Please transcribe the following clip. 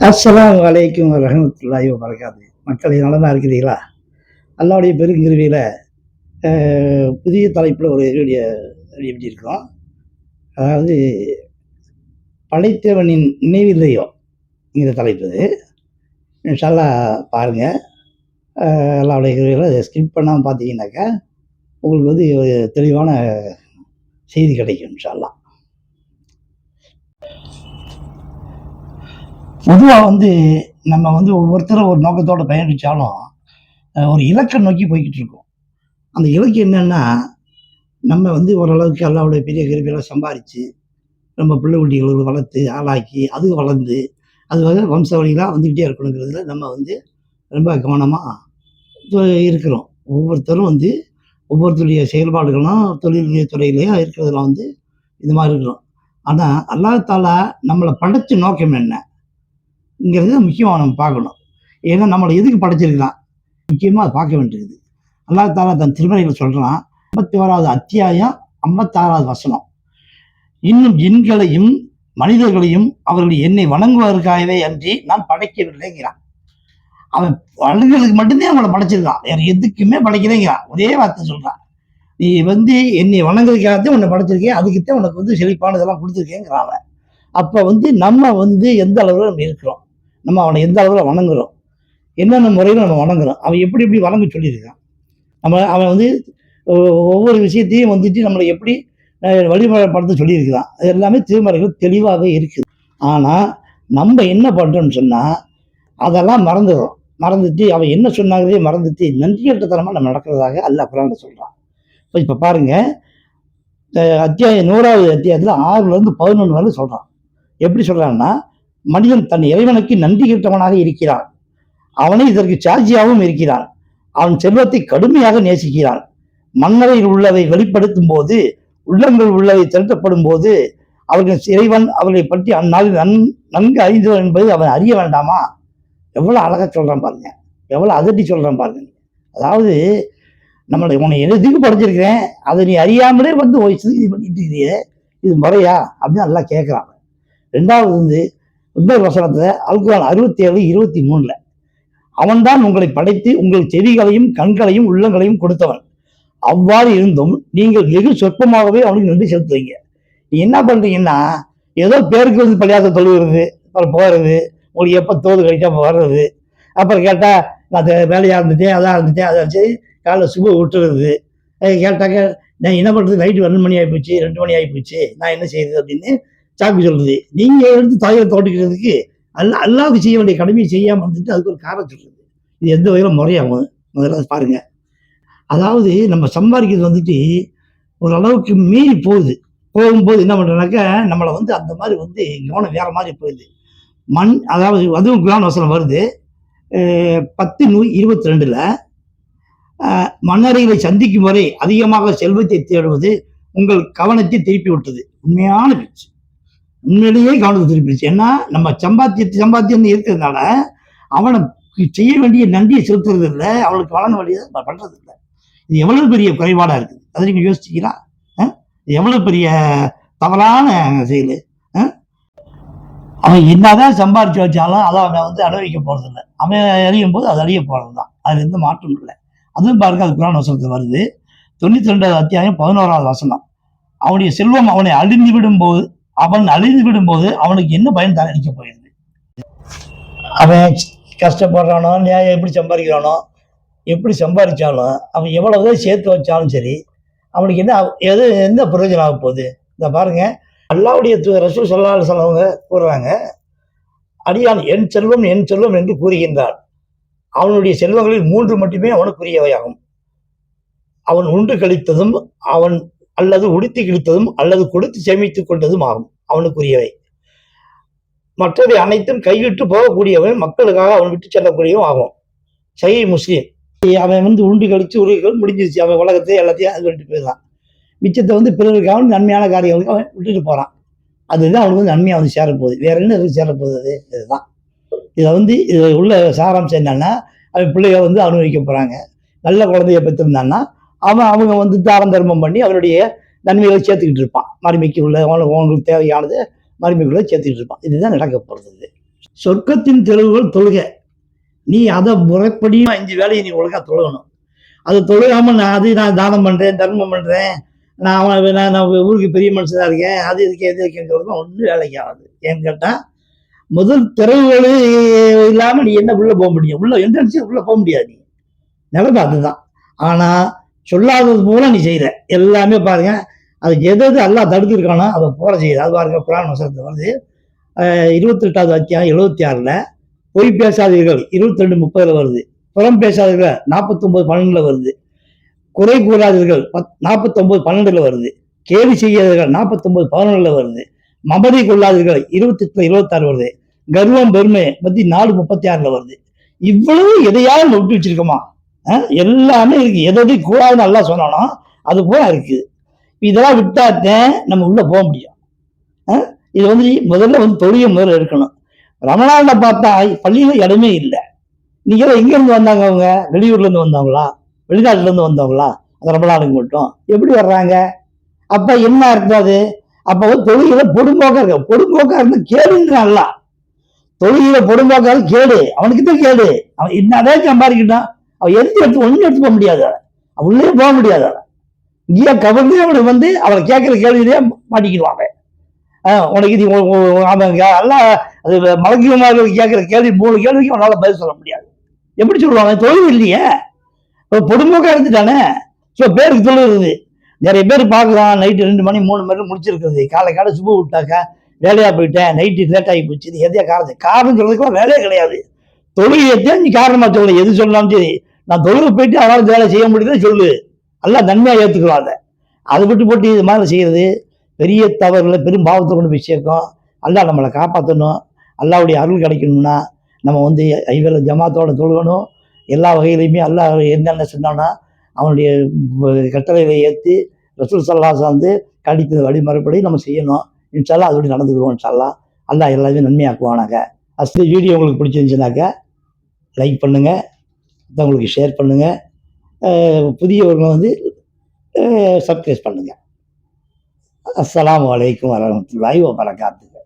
அஸ்லாம் வலைக்கும் ரஹமத்துல்லாயோ பறக்காது மக்களை நலமாக இருக்கிறீங்களா அல்லாவுடைய பெருங்கிருவியில் புதிய தலைப்பில் ஒரு வீடியோ வெளியிட்டிருக்கோம் அதாவது படைத்தவனின் நினைவில்லையோ? இந்த தலைப்பு. இன்ஷால்லா பாருங்கள் அல்லாவுடைய கிருவியில் அதை ஸ்கிப் பண்ணாமல் பார்த்தீங்கன்னாக்கா உங்களுக்கு வந்து ஒரு தெளிவான செய்தி கிடைக்கும் இன்ஷால்லாம் பொதுவாக வந்து நம்ம வந்து ஒவ்வொருத்தரும் ஒரு நோக்கத்தோட பயணிச்சாலும் ஒரு இலக்கை நோக்கி போய்கிட்டு இருக்கோம். அந்த இலக்கு என்னென்னா நம்ம வந்து ஓரளவுக்கு அல்லாவுடைய பெரிய கருவியெல்லாம் சம்பாரித்து நம்ம பிள்ளை குட்டிகளை வளர்த்து ஆளாக்கி அது வளர்ந்து அது வந்து வம்ச வந்துக்கிட்டே இருக்கணுங்கிறதுல நம்ம வந்து ரொம்ப கவனமாக இருக்கிறோம். ஒவ்வொருத்தரும் வந்து ஒவ்வொருத்தருடைய செயல்பாடுகளும் தொழில் துறையிலையும் இருக்கிறதுல வந்து இது மாதிரி இருக்கிறோம். ஆனால் அல்லாஹ் தாலா நம்மளை படைச்ச நோக்கம் என்ன? ங்கிறது முக்கியமாக நம்ம பார்க்கணும். ஏன்னா நம்மளை எதுக்கு படைச்சிருக்கலாம் முக்கியமாக அதை பார்க்க வேண்டியது. அல்லாஹ் தாலா தன் திருமறையில் சொல்கிறான் ஐம்பத்தி ஓராவது அத்தியாயம் ஐம்பத்தாறாவது வசனம். இன்னும் எண்களையும் மனிதர்களையும் அவர்கள் என்னை வணங்குவதற்காகவே அன்றி நான் படைக்கவில்லைங்கிறான். அவன் வணங்குறதுக்கு மட்டும்தான் அவங்கள படைச்சிருக்கான். வேற எதுக்குமே படைக்கலைங்கிறான். ஒரே வார்த்தை சொல்கிறான் நீ வந்து என்னை வணங்குறதுக்காகத்தான் உன்னை படைச்சிருக்கேன் அதுக்குத்தான் உனக்கு வந்து செழிப்பானதெல்லாம் கொடுத்துருக்கேங்கிறான் அவன். அப்போ வந்து நம்ம வந்து எந்த அளவில் நம்ம இருக்கிறோம்? நம்ம அவனை எந்த அளவில் வணங்குறோம்? என்னென்ன முறையில் நம்ம வணங்குறோம்? அவன் எப்படி எப்படி வணங்க சொல்லியிருக்கான். நம்ம அவன் வந்து ஒவ்வொரு விஷயத்தையும் வந்துட்டு நம்மளை எப்படி வழிபடப்படுத்த சொல்லியிருக்கிறான். அது எல்லாமே திருமறைகள் தெளிவாகவே இருக்குது. ஆனால் நம்ம என்ன பண்ணுறோம்னு சொன்னால் அதெல்லாம் மறந்துடுறோம். மறந்துட்டு அவன் என்ன சொன்னாங்கிறதே மறந்துட்டு நன்றியட்டத்தனமாக நம்ம நடக்கிறதாக அல்ல அப்புறம் சொல்கிறான் இப்போ இப்போ பாருங்கள் அத்தியாயம் நூறாவது அத்தியாயத்தில் ஆறுலேருந்து பதினொன்று வரை சொல்கிறான் எப்படி சொல்கிறான்னா மனிதன் தன் இறைவனுக்கு நன்றி கிட்டவனாக இருக்கிறான். அவனே இதற்கு சாட்சியாகவும் இருக்கிறான். அவன் செல்வத்தை கடுமையாக நேசிக்கிறான். மன்னரையில் உள்ளதை வெளிப்படுத்தும் போது உள்ளங்கள் உள்ளவை திரட்டப்படும் போது அவர்கள் இறைவன் அவர்களை பற்றி அந்நாளில் நன் நன்கு அறிந்தவன் என்பது அவன் அறிய வேண்டாமா? எவ்வளோ அழகாக சொல்கிறான் பாருங்க. எவ்வளோ அதட்டி சொல்கிறான் பாருங்க. அதாவது நம்மளை உன்னை எழுதிக்கு படைச்சிருக்கிறேன்? அதை நீ அறியாமலே வந்து இது பண்ணிட்டு இருக்கியே இது முறையா? அப்படின்னு நல்லா கேட்குறான் ரெண்டாவது வந்து இன்னொரு வசனத்தை அல்குரான் அறுபத்தி ஏழு இருபத்தி மூணில் அவன்தான் உங்களை படைத்து உங்கள் செவிகளையும் கண்களையும் உள்ளங்களையும் கொடுத்தவன். அவ்வாறு இருந்தும் நீங்கள் வெகு சொற்பமாகவே அவனுக்கு நன்றி செலுத்துவீங்க. நீ என்ன பண்றீங்கன்னா ஏதோ பேருக்கு வந்து பள்ளியாசம் தொழுகிறது அப்புறம் போகிறது உங்களுக்கு எப்போ தோது கழிச்சா அப்போ வர்றது. அப்புறம் கேட்டால் நான் அது வேலையாக இருந்துட்டேன் அதான் இருந்துட்டேன் அதை வச்சு காலைல சுப விட்டுறது கேட்டாக்க நான் என்ன பண்ணுறது நைட்டு ரெண்டு மணி ஆகிப்போச்சு ரெண்டு மணி ஆகிப்போச்சு நான் என்ன செய்யுது அப்படின்னு சாக்கு சொல்றது. நீங்கள் எடுத்து தாயை தோட்டிக்கிறதுக்கு அல்ல அல்லாவுக்கு செய்ய வேண்டிய கடமையை செய்யாமல் வந்துட்டு அதுக்கு ஒரு காரணம் சொல்றது. இது எந்த வகையில் முறையாகும். முதல்ல பாருங்க. அதாவது நம்ம சம்பாதிக்கிறது வந்துட்டு ஒரு அளவுக்கு மீறி போகுது. போகும்போது என்ன பண்ணுறனாக்கா நம்மளை வந்து அந்த மாதிரி வந்து கவனம் வேற மாதிரி போயிடுது. மண் அதாவது அதுவும் குரான் வசனம் வருது. பத்து நூ இருபத்தி ரெண்டில் மன்னரைகளை சந்திக்கும் வரை அதிகமாக செல்வத்தை தேடுவது உங்கள் கவனத்தை திருப்பி விட்டது. உண்மையான பேச்சு உண்மையிலேயே கவனத்தை திருப்பிடுச்சு. ஏன்னா நம்ம சம்பாத்திய சம்பாத்தியம் இருக்கிறதுனால அவனை செய்ய வேண்டிய நன்றியை செலுத்துறது இல்லை அவனுக்கு வழங்க வேண்டியதை பண்றது இல்லை இது எவ்வளவு பெரிய குறைபாடா இருக்குது அதை நீங்க யோசிச்சீங்களா இது எவ்வளவு பெரிய தவறான செயல்? அவன் என்னதான் சம்பாரிச்சு வச்சாலும் அதை அவனை வந்து அனுபவிக்க போகிறதில்ல அவன் அறியும் போது அது அழிய போகிறது தான் அதுல எந்த மாற்றம் இல்லை. அதுவும் பாருங்க அது குரான் வசனத்தில் வருது. தொண்ணூத்தி ரெண்டாவது அத்தியாயம் பதினோராவது வசனம். அவனுடைய செல்வம் அவனை அழிந்து விடும் போது அவன் அழிந்து விடும் போது அவனுக்கு என்ன பயன் தான் அடிக்க போகிறது? அவன் கஷ்டப்படுறானோ நியாயம் எப்படி சம்பாதிக்கிறானோ எப்படி சம்பாதிச்சாலும் அவன் எவ்வளவு சேர்த்து வச்சாலும் சரி அவனுக்கு என்ன எது எந்த பிரயோஜனம் ஆக போகுது? இந்த பாருங்க. அல்லாவுடைய ரசூ ரசூல் சொல்லாத சொல்லவங்க கூறுறாங்க அடியான் என் செல்வம் என் செல்வம் என்று கூறுகின்றான். அவனுடைய செல்வங்களில் மூன்று மட்டுமே அவனுக்குரியவையாகும். அவன் உண்டு கழித்ததும் அவன் அல்லது உடுத்தி கிழித்ததும் அல்லது கொடுத்து சேமித்துக் கொண்டதும் ஆகும். அவனுக்குரியவை. மற்றவை அனைத்தும் கைவிட்டு போகக்கூடியவன் மக்களுக்காக அவன் விட்டு செல்லக்கூடியவன் ஆகும். சஹி முஸ்லீம். அவன் வந்து உண்டு கழிச்சு உருகள் முடிஞ்சிருச்சு. அவன் உலகத்தை எல்லாத்தையும் அது விட்டு போயிடலாம் மிச்சத்தை வந்து பிறருக்காக நன்மையான காரியங்களுக்கு அவன் விட்டுட்டு போறான். அதுதான் அவனுக்கு வந்து நன்மையாக வந்து சேரப்போகுது. வேற என்ன இருக்கு சேரப்போகுது அது? இதுதான். இதை வந்து இது உள்ள சாராம்சம் என்னன்னா அவன் பிள்ளைய வந்து அனுபவிக்க போறாங்க. நல்ல குழந்தைய பெற்றிருந்தான்னா அவன் அவங்க வந்து தாரம் தர்மம் பண்ணி அவனுடைய நன்மைகளை சேர்த்துக்கிட்டு இருப்பான். மறுமைக்கு உள்ள அவனுக்கு அவங்களுக்கு தேவையானது மறுமைக்குள்ள சேர்த்துக்கிட்டு இருப்பான். இதுதான் நடக்க போகிறது சொர்க்கத்தின் தெளிவுகள் தொழுகை. நீ அதை முறைப்படி அஞ்சு வேலையை நீ ஒழுங்காக தொழுகணும். அது தொழுகாமல் நான் அது நான் தானம் பண்ணுறேன் தர்மம் பண்ணுறேன் நான் அவன் நான் நான் ஊருக்கு பெரிய மனுஷனாக இருக்கேன் அது இருக்கேன் இது இருக்கேங்கிறது ஒன்றும் வேலைக்கு ஆகாது. ஏன்னு கேட்டால் முதல் திறவுகள் இல்லாமல் நீ என்ன உள்ளே போக முடியும்? உள்ள என்ட்ரன்ஸ் உள்ளே போக முடியாது. நீ. நிலைமை அதுதான். ஆனால் சொல்லாதது போல நீ செய்கிற எல்லாமே பாருங்க. அது எது எது எல்லாம் தடுத்துருக்கானோ அதை போல செய்யுது. அது பாருங்க புராண வசனத்தை வருது. இருபத்தெட்டாவது அத்தியாயம் எழுபத்தி ஆறில் பொய் பேசாதீர்கள். இருபத்தி ரெண்டு முப்பதுல வருது. புறம் பேசாதீர்கள். நாற்பத்தொம்பது பன்னெண்டுல வருது. குறை கூறாதீர்கள். பத் நாற்பத்தொம்பது பன்னெண்டுல வருது. கேலி செய்யாதீர்கள். நாற்பத்தொம்பது பதினொன்றுல வருது. மபதி கொள்ளாதீர்கள். இருபத்தி இருபத்தாறு வருது. கர்வம் பெருமை பத்தி நாலு முப்பத்தி ஆறுல வருது. இவ்வளவு எதையாவது நொட்டி விட்டு வச்சிருக்கோமா? எல்லாமே இருக்குது எதை எது கூடாதுன்னு நல்லா சொன்னானோ அது போல இருக்குது இதெல்லாம் விட்டாத்தேன் நம்ம உள்ளே போக முடியும். இது வந்து முதல்ல வந்து தொழில் முதல்ல இருக்கணும் ரமணான்ல பார்த்தா பள்ளியில் இடமே இல்லை. நீங்கள் எங்கேருந்து வந்தாங்க அவங்க? வெளியூர்லேருந்து வந்தவங்களா? வெளிநாட்டிலேருந்து வந்தவங்களா? அந்த ரமணானுக்கு மட்டும். எப்படி வர்றாங்க? அப்போ என்ன அர்த்தம் அப்போ வந்து தொழுகையில பொடும்போக்கா இருக்க பொடும்போக்கா இருந்தால் கேடுன்றான்ல தொழுகையில பொடும்போக்கா கேடு. அவனுக்கு தான் கேடு. அவன் என்னதான் சம்பாதிக்கிட்டான் அவன் எந்த எடுத்து ஒன்றும் எடுத்து போக முடியாது. உள்ளே போக முடியாது. இங்கேயா கவர்ந்து அவனை வந்து அவளை கேட்குற கேள்வியிலேயே மாட்டிக்கிடுவாங்க. உனக்கு இது உ- அவன் எல்லாம் அது மலக்கியமாக கேட்குற கேள்வி மூணு கேள்விக்கு அவனால் பதில் சொல்ல முடியாது. எப்படி சொல்லுவாங்க? தொழில் இல்லையே. இப்போ பொதுமோக்கா இருந்துட்டானே. ஸோ பேருக்கு தொழில் இருக்குது. நிறைய பேர் பார்க்கலாம் நைட்டு ரெண்டு மணி மூணு மணி முடிச்சிருக்குது காலை காலை சுப விட்டாக்கா வேலையாக போயிட்டேன் நைட்டு லேட் ஆகி போச்சு. இது எதையா காரணம்? காரணம் சொல்றதுக்குலாம் வேலையே கிடையாது. தொழிலையத்தான் நீ காரணமாக சொல்லு எது சொல்லலாம் சரி. நான் தொழில் போயிட்டு அவனால வேலை செய்ய முடியுதுன்னு சொல்லு. எல்லாம் நன்மையாக ஏத்துக்கலாம் அதை. அதை விட்டு போட்டு இது மாதிரி செய்யறது பெரிய தவறுகளை பெரும் பாவத்தை கொண்டு போய் சேர்க்கும். அல்லா நம்மளை காப்பாற்றணும் அல்லாவுடைய அருள் கிடைக்கணும்னா நம்ம வந்து ஐவேல ஜமாத்தோட தொழுகணும். எல்லா வகையிலையுமே அல்லாஹ் என்னென்ன சொன்னான்னா அவனுடைய கட்டளைகளை ஏற்றி ரசூல் சல்லா சார்ந்து கடித்த வழிமுறைப்படி நம்ம செய்யணும். இன்ஷால்லா அதோடய நடந்துக்கிறோம் இன்ஷால்லா அல்லாஹ் எல்லாத்தையும் நன்மையாக்குவானாங்க ஃபஸ்ட்டு வீடியோ உங்களுக்கு பிடிச்சிருந்துச்சுனாக்கா லைக் பண்ணுங்கள் மற்றவங்களுக்கு ஷேர் பண்ணுங்கள் புதியவர்களை வந்து சப்ஸ்கிரைப் பண்ணுங்கள் அஸ்லாம் வலைக்கம் வரமத்துல்லாஹி வபரகாத்துஹு.